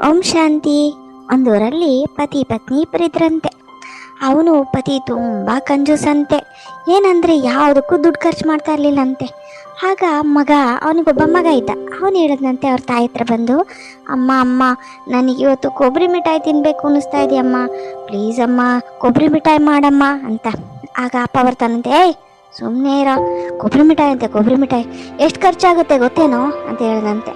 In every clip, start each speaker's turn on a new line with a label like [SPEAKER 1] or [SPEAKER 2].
[SPEAKER 1] ಓಂ ಶಾಂತಿ. ಒಂದೂರಲ್ಲಿ ಪತಿ ಪತ್ನಿ ಇಬ್ಬರಿದ್ರಂತೆ ಅವನು ಪತಿ ತುಂಬ ಕಂಜೂಸಂತೆ. ಏನಂದರೆ ಯಾವುದಕ್ಕೂ ದುಡ್ಡು ಖರ್ಚು ಮಾಡ್ತಾ ಇರಲಿಲ್ಲಂತೆ. ಆಗ ಮಗ, ಅವನಿಗೊಬ್ಬ ಮಗ ಇದ್ದ. ಅವನು ಹೇಳಿದ್ನಂತೆ, ಅವ್ರ ತಾಯಿ ಹತ್ರ ಬಂದು, ಅಮ್ಮ ಅಮ್ಮ, ನನಗೆ ಇವತ್ತು ಕೊಬ್ಬರಿ ಮಿಠಾಯಿ ತಿನ್ನಬೇಕು ಅನ್ನಿಸ್ತಾ ಇದೆಯಮ್ಮ. ಪ್ಲೀಸ್ ಅಮ್ಮ ಕೊಬ್ಬರಿ ಮಿಠಾಯಿ ಮಾಡಮ್ಮ ಅಂತ. ಆಗ ಅಪ್ಪ ಬರ್ತಾನಂತೆ, ಏಯ್ ಸುಮ್ಮನೆ ಇರೋ. ಕೊಬ್ಬರಿ ಮಿಠಾಯಿ ಅಂತೆ ಕೊಬ್ಬರಿ ಮಿಠಾಯಿ. ಎಷ್ಟು ಖರ್ಚಾಗುತ್ತೆ ಗೊತ್ತೇನೋ? ಅಂತ ಹೇಳಿದಂತೆ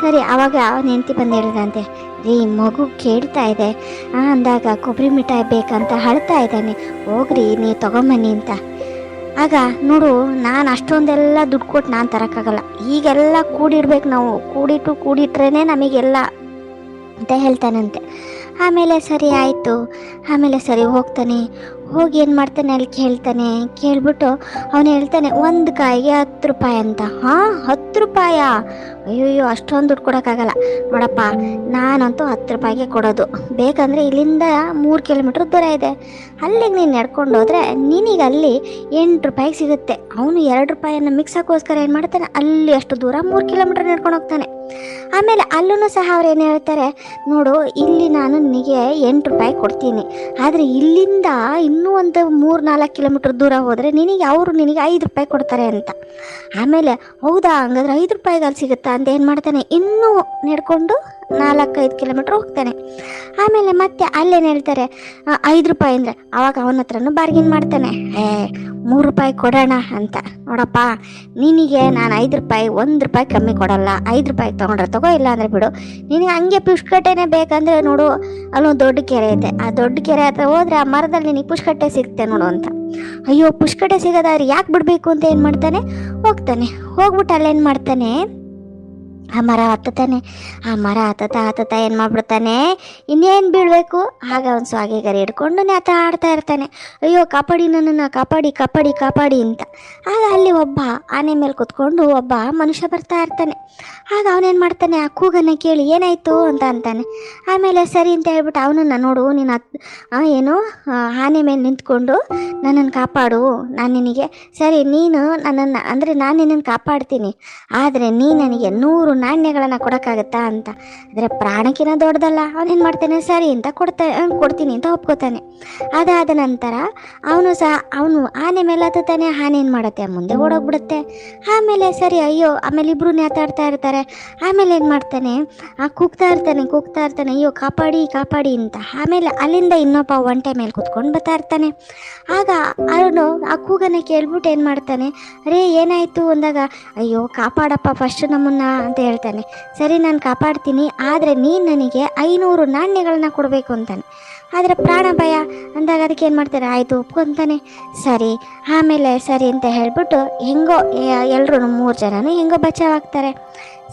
[SPEAKER 1] ಸರಿ ಆವಾಗ ಅವನ ಹೆಂಡತಿ ಬಂದು ಹೇಳಿದಂತೆ, ರೀ, ಮಗು ಕೇಳ್ತಾ ಇದೆ. ಅಂದಾಗ ಕೊಬ್ಬರಿ ಮಿಠಾಯಿ ಬೇಕಂತ ಹಳ್ತಾ ಇದ್ದಾನೆ. ಹೋಗ್ರಿ ನೀವು ತಗೊಂಬನ್ನಿ ಅಂತ. ಆಗ, ನೋಡು, ನಾನು ಅಷ್ಟೊಂದೆಲ್ಲ ದುಡ್ಡು ಕೊಟ್ಟು ನಾನು ತರೋಕ್ಕಾಗಲ್ಲ. ಈಗೆಲ್ಲ ಕೂಡಿಡ್ಬೇಕು ನಾವು. ಕೂಡಿಟ್ಟು ಕೂಡಿಟ್ರೇ ನಮಗೆಲ್ಲ ಅಂತ ಹೇಳ್ತಾನಂತೆ. ಆಮೇಲೆ ಸರಿ, ಆಯಿತು. ಆಮೇಲೆ ಸರಿ, ಹೋಗ್ತಾನೆ. ಹೋಗಿ ಏನು ಮಾಡ್ತಾನೆ? ಅಲ್ಲಿ ಕೇಳ್ತಾನೆ. ಕೇಳ್ಬಿಟ್ಟು ಅವನು ಹೇಳ್ತಾನೆ, ಒಂದು ಕಾಯಿಗೆ ಹತ್ತು ರೂಪಾಯಿ ಅಂತ. ಹಾಂ, ಹತ್ತು ರೂಪಾಯ? ಅಯ್ಯೋಯ್ಯೋ, ಅಷ್ಟೊಂದು ದುಡ್ಡು ಕೊಡೋಕ್ಕಾಗಲ್ಲ. ನೋಡಪ್ಪ, ನಾನಂತೂ ಹತ್ತು ರೂಪಾಯಿಗೆ ಕೊಡೋದು. ಬೇಕಂದರೆ ಇಲ್ಲಿಂದ ಮೂರು ಕಿಲೋಮೀಟ್ರ್ ದೂರ ಇದೆ. ಅಲ್ಲಿಗೆ ನೀನು ನಡ್ಕೊಂಡು ಹೋದರೆ ನಿನಗೆ ಅಲ್ಲಿ ಎಂಟು ರೂಪಾಯಿಗೆ ಸಿಗುತ್ತೆ. ಅವನು ಎರಡು ರೂಪಾಯಿಯನ್ನು ಹಾಕೋಸ್ಕರ ಏನು ಮಾಡ್ತಾನೆ? ಅಲ್ಲಿ ಅಷ್ಟು ದೂರ ಮೂರು ಕಿಲೋಮೀಟ್ರ್ ನಡ್ಕೊಂಡು ಹೋಗ್ತಾನೆ. ಆಮೇಲೆ ಅಲ್ಲೂ ಸಹ ಅವ್ರು ಏನು ಹೇಳ್ತಾರೆ, ನೋಡು, ಇಲ್ಲಿ ನಾನು ನಿನಗೆ ಎಂಟು ರೂಪಾಯಿ ಕೊಡ್ತೀನಿ. ಆದರೆ ಇಲ್ಲಿಂದ ಇನ್ನೂ ಒಂದು ಮೂರು ನಾಲ್ಕು ಕಿಲೋಮೀಟ್ರ್ ದೂರ ಹೋದರೆ ನಿನಗೆ ಅವರು ನಿನಗೆ ಐದು ರೂಪಾಯಿ ಕೊಡ್ತಾರೆ ಅಂತ. ಆಮೇಲೆ ಹೌದಾ, ಹಂಗಾದ್ರೆ ಐದು ರೂಪಾಯಿಗೆ ಅಲ್ಲಿ ಸಿಗುತ್ತಾ ಅಂತ ಏನು ಮಾಡ್ತಾನೆ? ಇನ್ನೂ ನಡ್ಕೊಂಡು ನಾಲ್ಕೈದು ಕಿಲೋಮೀಟ್ರ್ ಹೋಗ್ತಾನೆ. ಆಮೇಲೆ ಮತ್ತೆ ಅಲ್ಲೇನು ಹೇಳ್ತಾರೆ ಐದು ರೂಪಾಯಿ ಅಂದರೆ ಅವಾಗ ಅವನ ಹತ್ರನೂ ಬಾರ್ಗಿನ್ ಮಾಡ್ತಾನೆ. ಏ, ಮೂರು ರೂಪಾಯಿ ಕೊಡೋಣ ಅಂತ. ನೋಡಪ್ಪ, ನಿನಗೆ ನಾನು ಐದು ರೂಪಾಯಿ, ಒಂದು ರೂಪಾಯಿ ಕಮ್ಮಿ ಕೊಡಲ್ಲ. ಐದು ರೂಪಾಯಿ ತೊಗೊಂಡ್ರೆ ತಗೋ ಇಲ್ಲ ಅಂದರೆ ಬಿಡು. ನಿನಗೆ ಹಂಗೆ ಪುಷ್ಕಟ್ಟೆನೇ ಬೇಕಂದರೆ ನೋಡು, ಅಲ್ಲೊಂದು ದೊಡ್ಡ ಕೆರೆ ಇದೆ. ಆ ದೊಡ್ಡ ಕೆರೆ ಹತ್ರ ಹೋದ್ರೆ ಆ ಮರದಲ್ಲಿ ನಿನಗೆ ಪುಷ್ಕಟ್ಟೆ ಸಿಗುತ್ತೆ ನೋಡು ಅಂತ. ಅಯ್ಯೋ ಪುಷ್ಕಟ್ಟೆ ಸಿಗೋದಾದ್ರೆ ಯಾಕೆ ಬಿಡಬೇಕು ಅಂತ ಏನು ಮಾಡ್ತಾನೆ? ಹೋಗ್ತಾನೆ. ಹೋಗ್ಬಿಟ್ಟು ಅಲ್ಲೇನು ಮಾಡ್ತಾನೆ? ಆ ಮರ ಹತ್ತತಾನೆ ಆ ಮರ ಹತ್ತತ ಹತ್ತತ ಏನು ಮಾಡ್ಬಿಡ್ತಾನೆ? ಇನ್ನೇನು ಬೀಳಬೇಕು? ಆಗ ಅವನು ಸ್ವಾಗಿ ಗರಿ ಹಿಡ್ಕೊಂಡು ಆತ ಆಡ್ತಾ ಇರ್ತಾನೆ. ಅಯ್ಯೋ, ಕಾಪಾಡಿ ನನ್ನನ್ನು, ಕಾಪಾಡಿ ಕಾಪಾಡಿ ಕಾಪಾಡಿ ಅಂತ. ಆಗ ಅಲ್ಲಿ ಒಬ್ಬ ಆನೆ ಮೇಲೆ ಕುತ್ಕೊಂಡು ಒಬ್ಬ ಮನುಷ್ಯ ಬರ್ತಾ ಇರ್ತಾನೆ. ಆಗ ಅವನೇನು ಮಾಡ್ತಾನೆ? ಆ ಕೂಗನ್ನು ಕೇಳಿ, ಏನಾಯಿತು? ಅಂತ ಅಂತಾನೆ. ಆಮೇಲೆ ಸರಿ ಅಂತ ಹೇಳ್ಬಿಟ್ಟು ಅವನನ್ನು ನೋಡು, ನೀನು ಹತ್ ಏನು ಆನೆ ಮೇಲೆ ನಿಂತ್ಕೊಂಡು ನನ್ನನ್ನು ಕಾಪಾಡು. ನಾನು ನಿನಗೆ, ಸರಿ, ನೀನು ನನ್ನನ್ನು, ಅಂದರೆ ನಾನು ನಿನ್ನನ್ನು ಕಾಪಾಡ್ತೀನಿ. ಆದರೆ ನೀ ನನಗೆ ನೂರು ನಾಣ್ಯಗಳನ್ನು ಕೊಡೋಕ್ಕಾಗತ್ತಾ ಅಂತ. ಅಂದರೆ ಪ್ರಾಣಕ್ಕಿನ ದೊಡ್ಡದಲ್ಲ. ಅವನೇನು ಮಾಡ್ತಾನೆ? ಸರಿ ಅಂತ ಕೊಡ್ತಾ ಕೊಡ್ತೀನಿ ಅಂತ ಒಪ್ಕೋತಾನೆ. ಅದಾದ ನಂತರ ಅವನು ಸಹ, ಅವನು ಆನೆ ಮೇಲೆ ಹತ್ತುತ್ತಾನೆ. ಆನೆ ಏನು ಮಾಡುತ್ತೆ? ಮುಂದೆ ಓಡೋಗ್ಬಿಡುತ್ತೆ. ಆಮೇಲೆ ಸರಿ, ಅಯ್ಯೋ, ಆಮೇಲೆ ಇಬ್ಬರು ನೇತಾಡ್ತಾ ಇರ್ತಾರೆ. ಆಮೇಲೆ ಏನು ಮಾಡ್ತಾನೆ? ಆ ಕೂಗ್ತಾ ಇರ್ತಾನೆ ಕೂಗ್ತಾ ಇರ್ತಾನೆ. ಅಯ್ಯೋ, ಕಾಪಾಡಿ ಕಾಪಾಡಿ ಅಂತ. ಆಮೇಲೆ ಅಲ್ಲಿಂದ ಇನ್ನೊಬ್ಬ ಒಂಟೆ ಮೇಲೆ ಕುತ್ಕೊಂಡು ಬರ್ತಾ ಇರ್ತಾನೆ. ಆಗ ಅವನು ಆ ಕೂಗನ್ನು ಕೇಳ್ಬಿಟ್ಟು ಏನು ಮಾಡ್ತಾನೆ? ಅರೇ ಏನಾಯಿತು? ಅಂದಾಗ, ಅಯ್ಯೋ, ಕಾಪಾಡಪ್ಪ ಫಸ್ಟ್ ನಮ್ಮನ್ನ, ಅಂತ ಹೇಳ್ತಾನೆ, ಸರಿ, ನಾನು ಕಾಪಾಡ್ತೀನಿ, ಆದರೆ ನೀನು ನನಗೆ ಐನೂರು ನಾಣ್ಯಗಳನ್ನ ಕೊಡಬೇಕು ಅಂತಾನೆ. ಆದರೆ ಪ್ರಾಣ ಭಯ, ಅಂದಾಗ ಅದಕ್ಕೆ ಏನು ಮಾಡ್ತಾರೆ? ಆಯಿತು, ಒಪ್ಕೊಂತಾನೆ. ಸರಿ, ಆಮೇಲೆ ಸರಿ ಅಂತ ಹೇಳಿಬಿಟ್ಟು ಹೆಂಗೋ ಎಲ್ಲರೂ ಮೂರು ಜನನೂ ಹೆಂಗೋ ಬಚಾವಾಗ್ತಾರೆ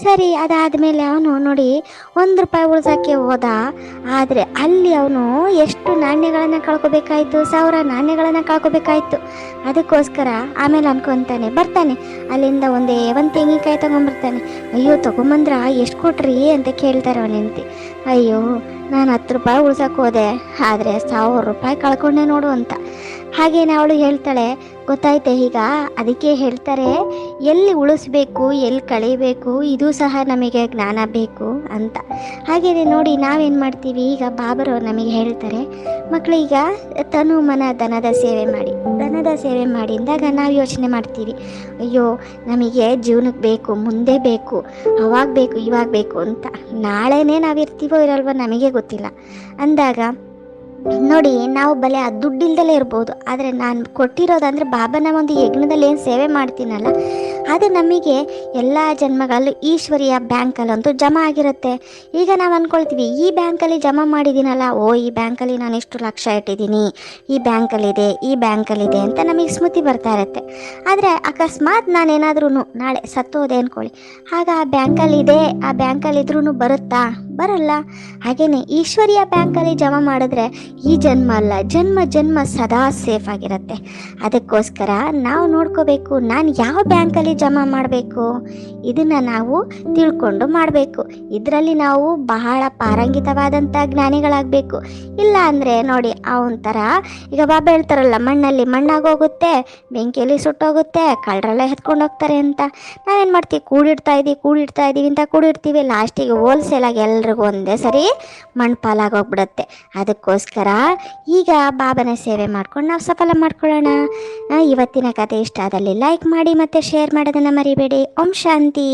[SPEAKER 1] ಸರಿ, ಅದಾದಮೇಲೆ ಅವನು ನೋಡಿ ಒಂದು ರೂಪಾಯಿ ಉಳ್ಸೋಕ್ಕೆ ಹೋದ. ಆದರೆ ಅಲ್ಲಿ ಅವನು ಎಷ್ಟು ನಾಣ್ಯಗಳನ್ನು ಕಳ್ಕೊಬೇಕಾಯ್ತು, ಸಾವಿರ ನಾಣ್ಯಗಳನ್ನು ಕಳ್ಕೊಬೇಕಾಯ್ತು. ಅದಕ್ಕೋಸ್ಕರ ಆಮೇಲೆ ಅನ್ಕೊತಾನೆ, ಬರ್ತಾನೆ. ಅಲ್ಲಿಂದ ಒಂದೇ ಒಂದು ತೆಂಗಿನಕಾಯಿ ತೊಗೊಂಬರ್ತಾನೆ ಅಯ್ಯೋ, ತೊಗೊಂಬಂದ್ರ ಎಷ್ಟು ಕೊಟ್ರಿ ಅಂತ ಕೇಳ್ತಾರೆ ಅವನ ಅಯ್ಯೋ, ನಾನು ಹತ್ತು ರೂಪಾಯಿ ಉಳ್ಸೋಕೆ ಹೋದೆ, ಆದರೆ ಸಾವಿರ ರೂಪಾಯಿ ಕಳ್ಕೊಂಡೆ ನೋಡು ಅಂತ. ಹಾಗೇನೆ ಅವಳು ಹೇಳ್ತಾಳೆ ಗೊತ್ತಾಯ್ತೆ ಈಗ? ಅದಕ್ಕೆ ಹೇಳ್ತಾರೆ, ಎಲ್ಲಿ ಉಳಿಸ್ಬೇಕು, ಎಲ್ಲಿ ಕಳಿಬೇಕು ಇದು ಸಹ ನಮಗೆ ಜ್ಞಾನ ಬೇಕು ಅಂತ. ಹಾಗೆಯೇ ನೋಡಿ, ನಾವೇನು ಮಾಡ್ತೀವಿ? ಈಗ ಬಾಬರು ನಮಗೆ ಹೇಳ್ತಾರೆ ಮಕ್ಕಳೀಗ ತನು ಮನ ದನದ ಸೇವೆ ಮಾಡಿ. ದನದ ಸೇವೆ ಮಾಡಿದಾಗ ನಾವು ಯೋಚನೆ ಮಾಡ್ತೀವಿ, ಅಯ್ಯೋ, ನಮಗೆ ಜೀವನಕ್ಕೆ ಬೇಕು, ಮುಂದೆ ಬೇಕು, ಅವಾಗ ಬೇಕು, ಇವಾಗ ಬೇಕು ಅಂತ. ನಾಳೆನೇ ನಾವು ಇರ್ತೀವೋ ಇರಲ್ವೋ ನಮಗೆ ಗೊತ್ತಿಲ್ಲ. ಅಂದಾಗ ನೋಡಿ, ನಾವು ಬಲೆ ಆ ದುಡ್ಡಿಲ್ದಲೇ ಇರ್ಬೋದು. ಆದರೆ ನಾನು ಕೊಟ್ಟಿರೋದಂದ್ರೆ ಬಾಬನ ಒಂದು ಯಜ್ಞದಲ್ಲಿ ಏನು ಸೇವೆ ಮಾಡ್ತೀನಲ್ಲ, ಅದು ನಮಗೆ ಎಲ್ಲ ಜನ್ಮಗಳಲ್ಲೂ ಈಶ್ವರಿಯ ಬ್ಯಾಂಕಲ್ಲಂತೂ ಜಮಾ ಆಗಿರುತ್ತೆ. ಈಗ ನಾವು ಅಂದ್ಕೊಳ್ತೀವಿ ಈ ಬ್ಯಾಂಕಲ್ಲಿ ಜಮಾ ಮಾಡಿದ್ದೀನಲ್ಲ ಓ, ಈ ಬ್ಯಾಂಕಲ್ಲಿ ನಾನು ಇಷ್ಟು ಲಕ್ಷ ಇಟ್ಟಿದ್ದೀನಿ, ಈ ಬ್ಯಾಂಕಲ್ಲಿದೆ ಈ ಬ್ಯಾಂಕಲ್ಲಿದೆ ಅಂತ ನಮಗೆ ಸ್ಮೃತಿ ಬರ್ತಾ ಇರುತ್ತೆ. ಆದರೆ ಅಕಸ್ಮಾತ್ ನಾನೇನಾದ್ರೂ ನಾಳೆ ಸತ್ತೋದೆ ಅಂದ್ಕೊಳ್ಳಿ ಆಗ ಆ ಬ್ಯಾಂಕಲ್ಲಿದೆ, ಆ ಬ್ಯಾಂಕಲ್ಲಿದ್ರೂ ಬರುತ್ತಾ? ಬರಲ್ಲ. ಹಾಗೆಯೇ ಈಶ್ವರಿಯ ಬ್ಯಾಂಕಲ್ಲಿ ಜಮಾ ಮಾಡಿದ್ರೆ ಈ ಜನ್ಮ ಅಲ್ಲ, ಜನ್ಮ ಜನ್ಮ ಸದಾ ಸೇಫ್ ಆಗಿರುತ್ತೆ. ಅದಕ್ಕೋಸ್ಕರ ನಾವು ನೋಡ್ಕೋಬೇಕು, ನಾನು ಯಾವ ಬ್ಯಾಂಕಲ್ಲಿ ಜಮಾ ಮಾಡಬೇಕು? ಇದನ್ನು ನಾವು ತಿಳ್ಕೊಂಡು ಮಾಡಬೇಕು. ಇದರಲ್ಲಿ ನಾವು ಬಹಳ ಪಾರಂಗಿತವಾದಂಥ ಜ್ಞಾನಿಗಳಾಗಬೇಕು. ಇಲ್ಲ ಅಂದರೆ ನೋಡಿ, ಆ ಒಂಥರ ಈಗ ಬಾಬಾ ಹೇಳ್ತಾರಲ್ಲ, ಮಣ್ಣಲ್ಲಿ ಮಣ್ಣಾಗೋಗುತ್ತೆ ಬೆಂಕಿಯಲ್ಲಿ ಸುಟ್ಟೋಗುತ್ತೆ, ಕಳ್ಳರೆಲ್ಲ ಎತ್ಕೊಂಡು ಹೋಗ್ತಾರೆ ಅಂತ. ನಾವೇನು ಮಾಡ್ತೀವಿ? ಕೂಡಿಡ್ತಾ ಇದ್ದೀವಿ ಕೂಡಿಡ್ತಾ ಇದ್ದೀವಿ ಅಂತ ಕೂಡಿಡ್ತೀವಿ. ಲಾಸ್ಟಿಗೆ ಹೋಲ್ಸೇಲಾಗಿ ಎಲ್ಲರೂ ಎಲ್ರಿಗೂ ಒಂದೇ ಸರಿ ಮಣ್ಪಾಲಾಗೋಗ್ಬಿಡುತ್ತೆ ಅದಕ್ಕೋಸ್ಕರ ಈಗ ಬಾಬನ ಸೇವೆ ಮಾಡ್ಕೊಂಡು ನಾವು ಸಫಲ ಮಾಡ್ಕೊಳ್ಳೋಣ. ಇವತ್ತಿನ ಕತೆ ಇಷ್ಟ ಆದಲ್ಲಿ ಲೈಕ್ ಮಾಡಿ ಮತ್ತು ಶೇರ್ ಮಾಡೋದನ್ನು ಮರಿಬೇಡಿ. ಓಂ ಶಾಂತಿ.